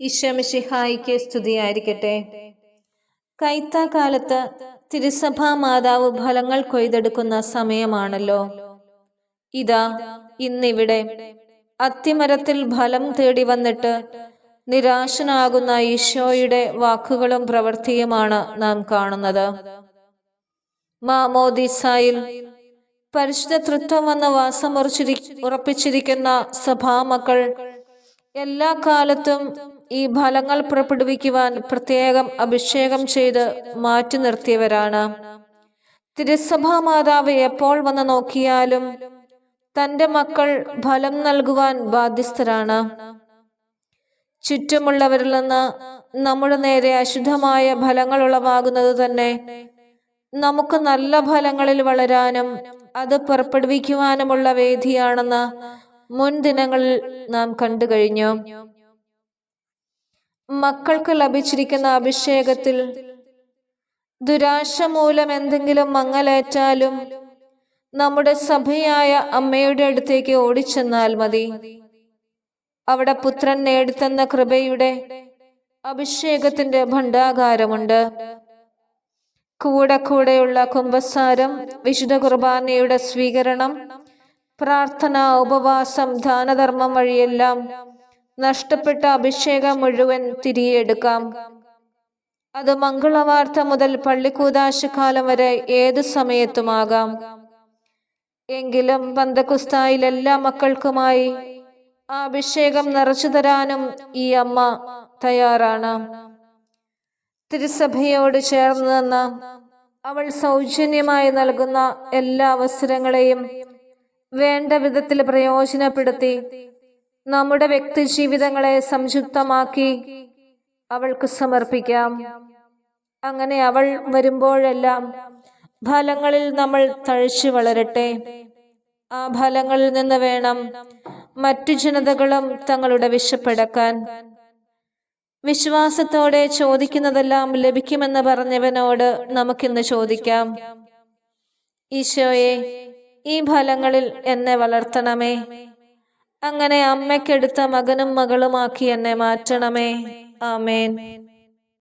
ഈശ്വമിഷിഹായിക്ക് സ്തുതിയായിരിക്കട്ടെ. കൈത്താക്കാലത്ത് തിരുസഭാ മാതാവ് ഫലങ്ങൾ കൊയ്തെടുക്കുന്ന സമയമാണല്ലോ. ഇതാ ഇന്നിവിടെ അത്തിമരത്തിൽ ഫലം തേടി വന്നിട്ട് നിരാശനാകുന്ന ഈശോയുടെ വാക്കുകളും പ്രവൃത്തിയുമാണ് നാം കാണുന്നത്. മാമോദിസായിൽ പരിശുദ്ധ തൃത്വം വന്ന് വാസമുറച്ചിരി ഉറപ്പിച്ചിരിക്കുന്ന സഭാമക്കൾ എല്ലാ കാലത്തും ഈ ഫലങ്ങൾ പുറപ്പെടുവിക്കുവാൻ പ്രത്യേകം അഭിഷേകം ചെയ്ത് മാറ്റി നിർത്തിയവരാണ്. തിരുസഭാ മാതാവ് എപ്പോൾ വന്ന് നോക്കിയാലും തന്റെ മക്കൾ ഫലം നൽകുവാൻ ബാധ്യസ്ഥരാണ്. ചുറ്റുമുള്ളവരിൽ നിന്ന് നമ്മുടെ നേരെ അശുദ്ധമായ ഫലങ്ങൾ ഉളവാകുന്നത് തന്നെ നമുക്ക് നല്ല ഫലങ്ങളിൽ വളരാനും അത് പുറപ്പെടുവിക്കുവാനുമുള്ള വേദിയാണെന്ന് മുൻ ദിനങ്ങളിൽ നാം കണ്ടു കഴിഞ്ഞു. മക്കൾക്ക് ലഭിച്ചിരിക്കുന്ന അഭിഷേകത്തിൽ ദുരാശ മൂലം എന്തെങ്കിലും മങ്ങലേറ്റാലും നമ്മുടെ സഭയായ അമ്മയുടെ അടുത്തേക്ക് ഓടിച്ചെന്നാൽ മതി. അവിടെ പുത്രൻ നേടിത്തന്ന കൃപയുടെ അഭിഷേകത്തിന്റെ ഭണ്ഡാകാരമുണ്ട്. കൂടെ കൂടെയുള്ള കുംഭസാരം വിശുദ്ധ കുർബാനയുടെ സ്വീകരണം പ്രാർത്ഥന ഉപവാസം ദാനധർമ്മം വഴിയെല്ലാം നഷ്ടപ്പെട്ട അഭിഷേകം മുഴുവൻ തിരിയെടുക്കാം അത് മംഗളവാർത്ത മുതൽ പള്ളിക്കൂതാശക്കാലം വരെ ഏതു സമയത്തുമാകാം? എങ്കിലും പന്തക്കുസ്തായിൽ എല്ലാ മക്കൾക്കുമായി ആ അഭിഷേകം നിറച്ചു തരാനും ഈ അമ്മ തയ്യാറാണ്. തിരുസഭയോട് ചേർന്ന് നിന്ന് അവൾ സൗജന്യമായി നൽകുന്ന എല്ലാ അവസരങ്ങളെയും വേണ്ട വിധത്തിൽ പ്രയോജനപ്പെടുത്തി നമ്മുടെ വ്യക്തി ജീവിതങ്ങളെ സംയുക്തമാക്കി അവൾക്ക് സമർപ്പിക്കാം. അങ്ങനെ അവൾ വരുമ്പോഴെല്ലാം ഫലങ്ങളിൽ നമ്മൾ തഴച്ചു വളരട്ടെ. ആ ഫലങ്ങളിൽ നിന്ന് വേണം മറ്റു ജനതകളും തങ്ങളുടെ വിശപ്പടക്കാൻ. വിശ്വാസത്തോടെ ചോദിക്കുന്നതെല്ലാം ലഭിക്കുമെന്ന് പറഞ്ഞവനോട് നമുക്കിന്ന് ചോദിക്കാം. ഈശോയെ ഈ ഫലങ്ങളിൽ എന്നെ വളർത്തണമേ. അങ്ങനെ അമ്മയ്ക്കെടുത്ത മകനും മകളുമാക്കി എന്നെ മാറ്റണമേ. ആമേൻ.